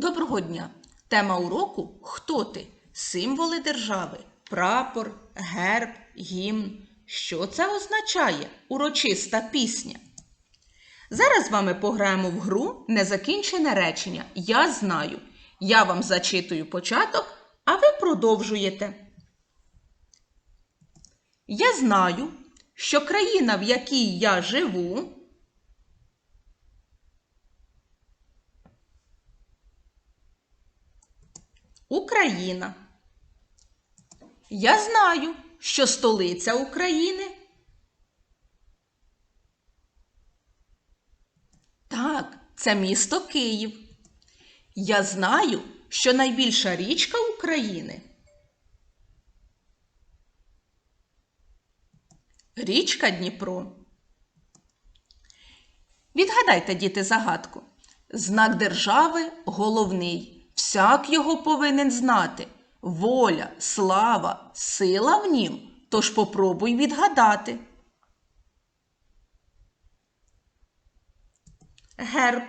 Доброго дня! Тема уроку Хто ти? Символи держави, прапор, герб, гімн. Що це означає? Урочиста пісня. Зараз з вами пограємо в гру Незакінчене речення. Я знаю. Я вам зачитую початок, а ви продовжуєте. Я знаю, що країна, в якій я живу, Україна. Я знаю, що столиця України. Так, це місто Київ. Я знаю, що найбільша річка України. Річка Дніпро. Відгадайте, діти, загадку. Знак держави головний. Всяк його повинен знати. Воля, слава, сила в нім. Тож попробуй відгадати. Герб.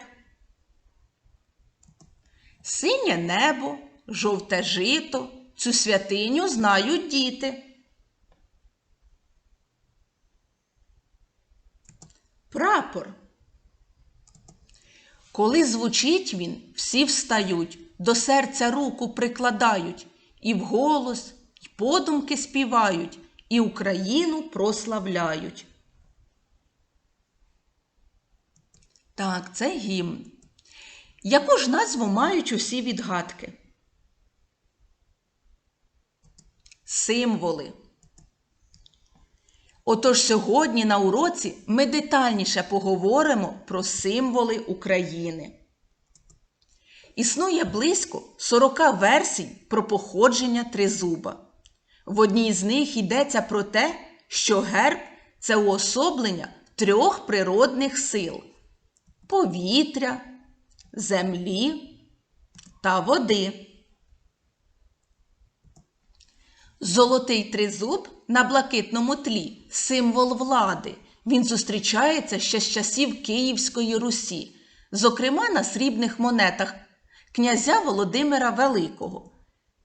Синє небо, жовте жито. Цю святиню знають діти. Прапор. Коли звучить він, всі встають, до серця руку прикладають, і вголос, і подумки співають, і Україну прославляють. Так, це гімн. Яку ж назву мають усі відгадки? Символи. Отож сьогодні на уроці ми детальніше поговоримо про символи України. Існує близько 40 версій про походження тризуба. В одній з них йдеться про те, що герб це уособлення трьох природних сил повітря, землі та води. Золотий тризуб на блакитному тлі символ влади. Він зустрічається ще з часів Київської Русі, зокрема на срібних монетах князя Володимира Великого.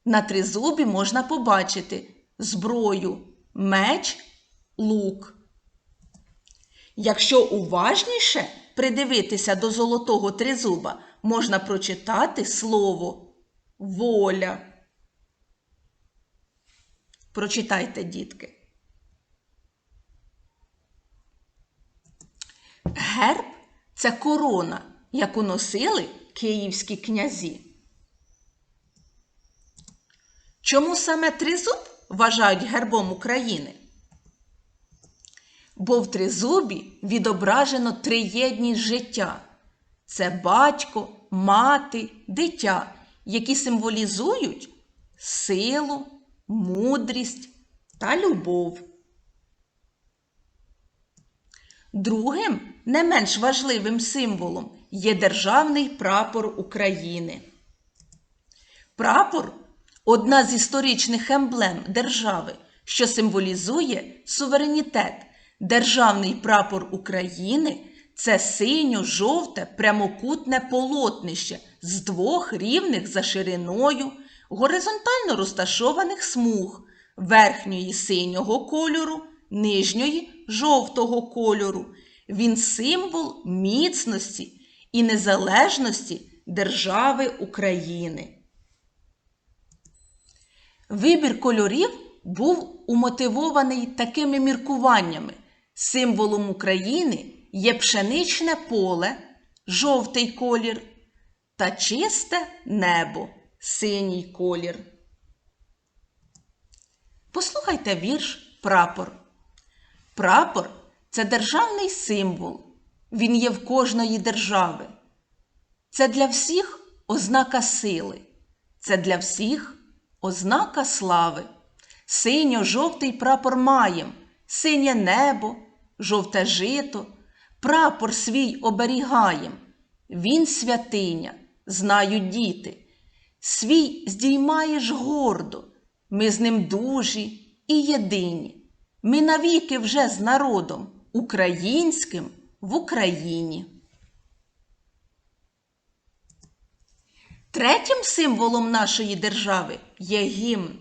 На тризубі можна побачити зброю, меч, лук. Якщо уважніше придивитися до золотого тризуба, можна прочитати слово воля. Прочитайте, дітки. Герб це корона, яку носили київські князі. Чому саме тризуб вважають гербом України? Бо в тризубі відображено триєдність життя. Це батько, мати, дитя, які символізують силу, мудрість та любов. Другим не менш важливим символом є державний прапор України. Прапор одна з історичних емблем держави, що символізує суверенітет. Державний прапор України це синьо-жовте прямокутне полотнище з двох рівних за шириною, горизонтально розташованих смуг верхньої синього кольору, нижньої жовтого кольору. Він символ міцності і незалежності держави України. Вибір кольорів був умотивований такими міркуваннями. Символом України є пшеничне поле, жовтий колір та чисте небо, синій колір. Послухайте вірш Прапор. Прапор це державний символ. Він є в кожної держави. Це для всіх ознака сили, це для всіх ознака слави. Синьо-жовтий прапор маєм, синє небо, жовте жито, прапор свій оберігаєм. Він святиня, знають діти. Свій здіймаєш гордо, ми з ним дужі і єдині. Ми навіки вже з народом українським в Україні. Третім символом нашої держави є гімн.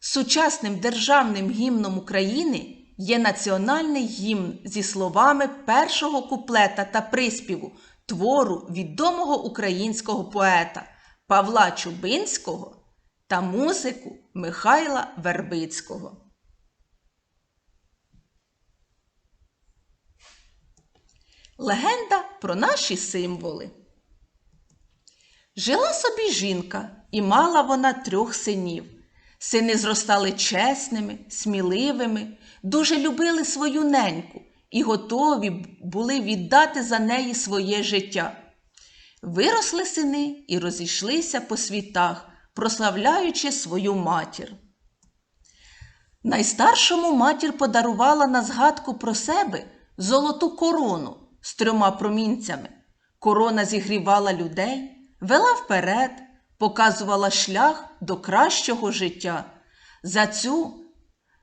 Сучасним державним гімном України є національний гімн зі словами першого куплета та приспіву твору відомого українського поета Павла Чубинського та музику Михайла Вербицького. Легенда про наші символи. Жила собі жінка, і мала вона трьох синів. Сини зростали чесними, сміливими, дуже любили свою неньку і готові були віддати за неї своє життя. Виросли сини і розійшлися по світах, прославляючи свою матір. Найстаршому матір подарувала на згадку про себе золоту корону з трьома промінцями. Корона зігрівала людей, вела вперед, показувала шлях до кращого життя. За цю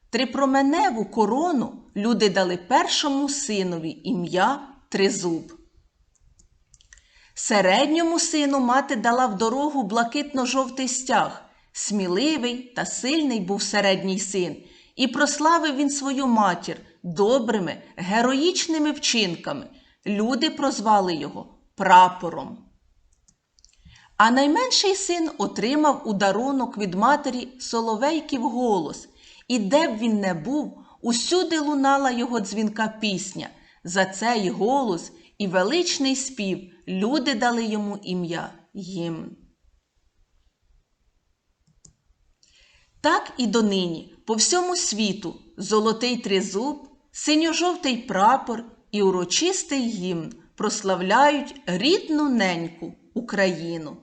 трипроменеву корону люди дали першому синові ім'я Тризуб. Середньому сину мати дала в дорогу блакитно-жовтий стяг. Сміливий та сильний був середній син, і прославив він свою матір добрими, героїчними вчинками. Люди прозвали його прапором. А найменший син отримав у дарунок від матері соловейків голос, і де б він не був, усюди лунала його дзвінка пісня. За цей голос і величний спів люди дали йому ім'я гімн. Так і донині по всьому світу золотий тризуб, синьо-жовтий прапор і урочистий гімн прославляють рідну неньку Україну.